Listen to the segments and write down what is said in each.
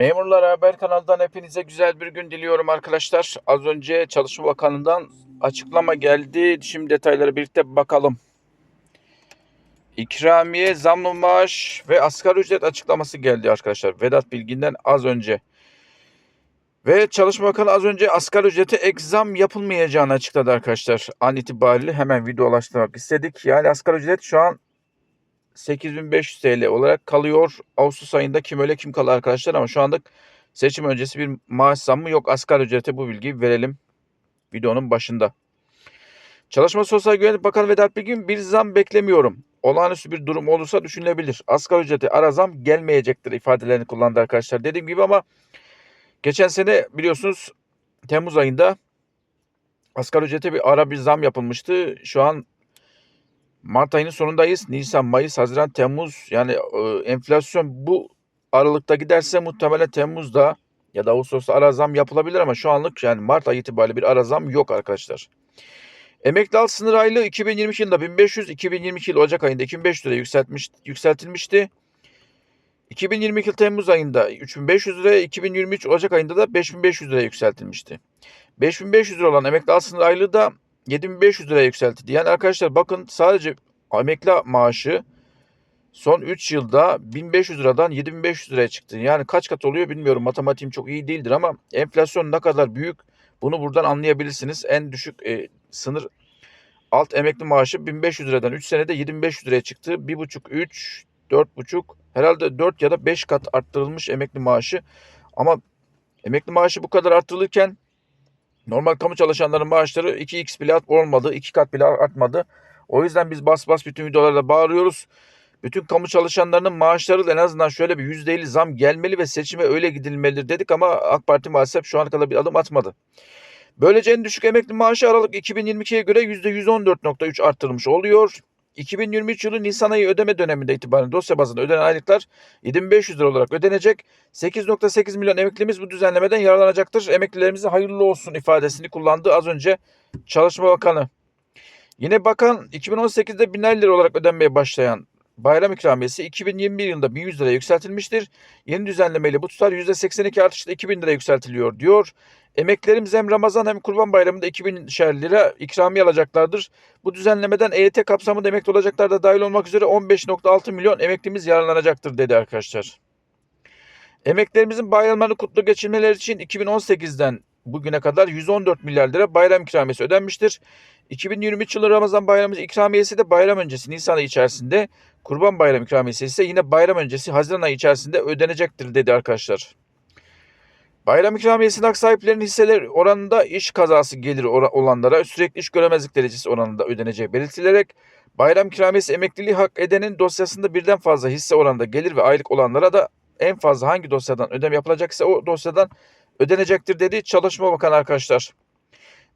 Memurlar Haber kanalından hepinize güzel bir gün diliyorum arkadaşlar. Az önce Çalışma Bakanı'ndan açıklama geldi. Şimdi detaylara birlikte bakalım. İkramiye, zamlı maaş ve asgari ücret açıklaması geldi arkadaşlar. Vedat Bilgin'den az önce. Ve Çalışma Bakanı az önce asgari ücrete ek zam yapılmayacağını açıkladı arkadaşlar. An itibariyle hemen videolaştırmak istedik. Yani asgari ücret şu an 8500 TL olarak kalıyor. Ağustos ayında kim öyle kim kalır arkadaşlar ama şu anlık seçim öncesi bir maaş zammı yok. Asgari ücrete bu bilgiyi verelim videonun başında. Çalışma Sosyal Güvenlik Bakanı Vedat Bilgin bir zam beklemiyorum. Olağanüstü bir durum olursa düşünülebilir. Asgari ücrete ara zam gelmeyecektir ifadelerini kullandı arkadaşlar. Dediğim gibi ama geçen sene biliyorsunuz Temmuz ayında asgari ücrete bir ara bir zam yapılmıştı. Şu an Mart ayının sonundayız. Nisan, Mayıs, Haziran, Temmuz yani e, enflasyon bu aralıkta giderse muhtemelen Temmuz'da ya da Ağustos'ta ara zam yapılabilir ama şu anlık yani Mart ayı itibariyle bir ara zam yok arkadaşlar. Emekli alt sınır aylığı 2022 yılında 1500, 2022 yıl Ocak ayında 2500 liraya yükseltmiş, yükseltilmişti. 2022 yıl Temmuz ayında 3500 liraya, 2023 Ocak ayında da 5500 liraya yükseltilmişti. 5500 lira olan emekli alt sınır aylığı da 7500 liraya yükseltildi. Yani arkadaşlar bakın sadece emekli maaşı son 3 yılda 1500 liradan 7500 liraya çıktı. Yani kaç kat oluyor bilmiyorum. Matematiğim çok iyi değildir ama enflasyon ne kadar büyük bunu buradan anlayabilirsiniz. En düşük e, sınır alt emekli maaşı 1500 liradan 3 senede 2500 liraya çıktı. 1,5 3 4,5 herhalde 4 ya da 5 kat arttırılmış emekli maaşı. Ama emekli maaşı bu kadar arttırılırken Normal kamu çalışanların maaşları 2x bile olmadı, 2 kat bile artmadı. O yüzden biz bas bas bütün videolarda bağırıyoruz. Bütün kamu çalışanlarının maaşları da en azından şöyle bir %50 zam gelmeli ve seçime öyle gidilmelidir dedik ama AK Parti maalesef şu ana kadar bir adım atmadı. Böylece en düşük emekli maaşı Aralık 2022'ye göre %114.3 arttırılmış oluyor. 2023 yılı Nisan ayı ödeme döneminde itibaren dosya bazında ödenen aylıklar 7500 lira olarak ödenecek. 8.8 milyon emeklimiz bu düzenlemeden yararlanacaktır. Emeklilerimize hayırlı olsun ifadesini kullandı az önce Çalışma Bakanı. Yine bakan 2018'de biner lira olarak ödenmeye başlayan bayram ikramiyesi 2021 yılında 1100 liraya yükseltilmiştir. Yeni düzenlemeyle bu tutar %82 artışla 2000 liraya yükseltiliyor diyor. Emeklilerimiz hem Ramazan hem Kurban Bayramı'nda 2000 şer lira ikramiye alacaklardır. Bu düzenlemeden EYT kapsamında emekli olacaklar da dahil olmak üzere 15.6 milyon emeklimiz yararlanacaktır dedi arkadaşlar. Emeklerimizin bayramlarını kutlu geçirmeleri için 2018'den bugüne kadar 114 milyar lira bayram ikramiyesi ödenmiştir. 2023 yılı Ramazan bayramı ikramiyesi de bayram öncesi Nisan ayı içerisinde, Kurban Bayramı ikramiyesi ise yine bayram öncesi Haziran ayı içerisinde ödenecektir dedi arkadaşlar. Bayram ikramiyesinin hak sahiplerinin hisseler oranında iş kazası gelir olanlara sürekli iş göremezlik derecesi oranında ödeneceği belirtilerek bayram ikramiyesi emekliliği hak edenin dosyasında birden fazla hisse oranında gelir ve aylık olanlara da en fazla hangi dosyadan ödem yapılacaksa o dosyadan ödenecektir dedi Çalışma Bakanı arkadaşlar.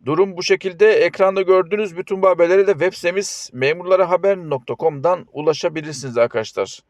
Durum bu şekilde. Ekranda gördüğünüz bütün bu haberlere de web sitemiz memurlarahaber.com'dan ulaşabilirsiniz arkadaşlar.